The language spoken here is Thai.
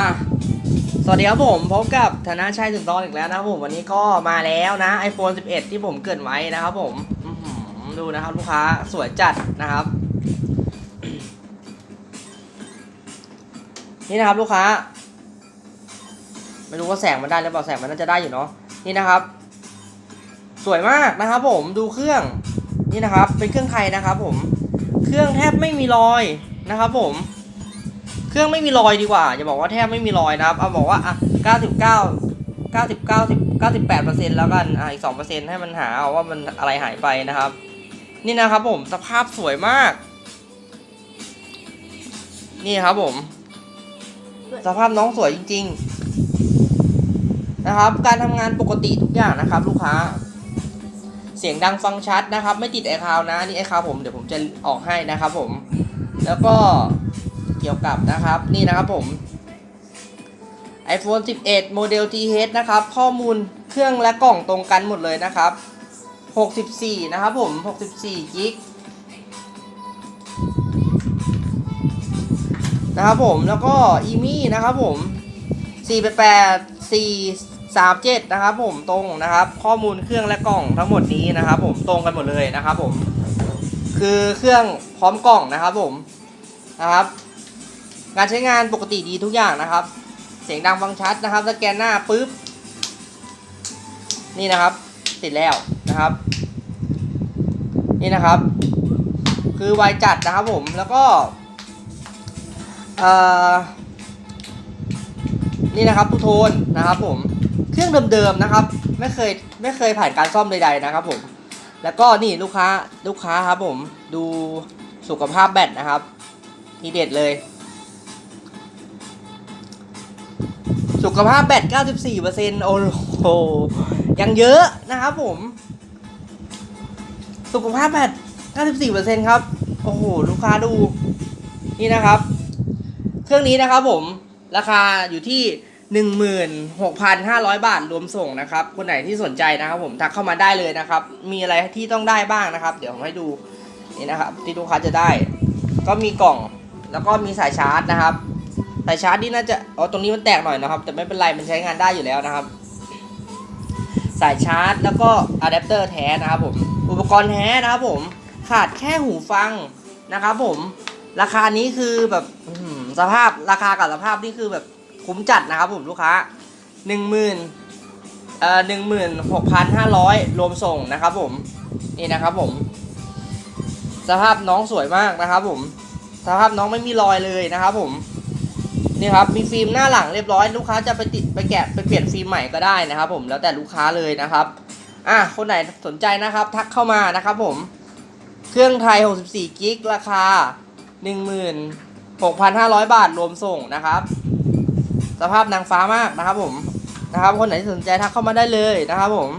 อะสวัสดีครับผมพบกับธนาชัยสุนทรอีกแล้วนะครับผมวันนี้ก็มาแล้วนะ iPhone 11 ที่ผมเกิดไว้นะครับผมดูนะครับลูกค้าสวยจัดนะครับ นี่นะครับลูกค้า ไม่รู้ว่าแสงมันได้หรือเปล่าแสงมันน่าจะได้อยู่เนาะนี่นะครับ สวยมากนะครับ ผมดูเครื่องนี่นะครับ เป็นเครื่องไทยนะครับ ผม เครื่องแทบไม่มีรอยนะครับ ผม เครื่องไม่มีรอยดีกว่าจะบอกว่าแทบไม่มีรอยนะครับเอาบอกว่าอะ99 99 98เปอร์เซ็นแล้วกันอะอีก2เปอร์เซ็นให้มันหาเอาว่ามันอะไรหายไปนะครับ นี่นะครับผมสภาพสวยมาก นี่ครับผม สภาพน้องสวยจริง ๆ นะครับ การทำงานปกติทุกอย่างนะครับ ลูกค้า เสียงดังฟังชัดนะครับ ไม่ติดไอคาวนะนี่ไอคาวผมเดี๋ยวผมจะออกให้นะครับผม แล้วก็ เกี่ยวกับนะครับนี่นะครับผม iPhone 11 โมเดล TH นะครับ ข้อมูลเครื่องและกล่องตรงกันหมดเลยนะครับ 64 นะครับผม 64กิกนะครับผมแล้วก็อีมี่นะครับผม 488 437 นะครับผมตรงนะครับ ข้อมูลเครื่องและกล่องทั้งหมดนี้นะครับ ผมตรงกันหมดเลยนะครับผม คือเครื่องพร้อมกล่องนะครับผมนะครับ การใช้งานปกติดีทุกอย่างนะครับ เสียงดังฟังชัดนะครับสแกนหน้าปุ๊บ นี่นะครับ ติดแล้วนะครับ นี่นะครับ คือไวจัดนะครับผมแล้วก็นี่นะครับทูโทนนะครับผมเครื่องเดิมๆนะครับ ไม่เคยไม่เคยผ่านการซ่อมใดๆนะครับผมแล้วก็นี่ลูกค้าลูกค้าครับผมดูสุขภาพแบตนะครับ ทีเด็ดเลย สุขภาพแบต 94%โอ้โห ยังเยอะนะครับผม สุขภาพแบต 94%ครับ โอ้โห ลูกค้าดู นี่นะครับ เครื่องนี้นะครับผม ราคาอยู่ที่ 16,500 บาทรวมส่งนะครับ คนไหนที่สนใจนะครับผม ทักเข้ามาได้เลยนะครับ มีอะไรที่ต้องได้บ้างนะครับ เดี๋ยวผมให้ดู นี่นะครับ ที่ลูกค้าจะได้ ก็มีกล่อง แล้วก็มีสายชาร์จนะครับายชาร์จนี่น่าจะอ๋อตรงนี้มันแตกหน่อยนะครับ แต่ไม่เป็นไรมันใช้งานได้อยู่แล้วนะครับ สายชาร์จแล้วก็อะแดปเตอร์แท้นะครับผมอุปกรณ์แท้นะครับผมขาดแค่หูฟังนะครับผมราคานี้คือแบบสภาพราคากับสภาพนี่คือแบบคุ้มจัดนะครับผมลูกค้าหนึ่งหมื่นเอ่อหนึ่งหมื่นหกพันห้าร้อยรวมส่งนะครับผมนี่นะครับผม สภาพน้องสวยมากนะครับผม สภาพน้องไม่มีรอยเลยนะครับผม นี่ครับมีฟิล์มหน้าหลังเรียบร้อย ลูกค้าจะไปติดไปแกะไปเปลี่ยนฟิล์มใหม่ก็ได้นะครับ ผมแล้วแต่ลูกค้าเลยนะครับอะคนไหนสนใจนะครับ ทักเข้ามานะครับ ผม เครื่องไทย 64 กิกราคา 16,500 บาทรวมส่งนะครับ สภาพนางฟ้ามากนะครับ ผมนะครับ คนไหนที่สนใจทักเข้ามาได้เลยนะครับ ผม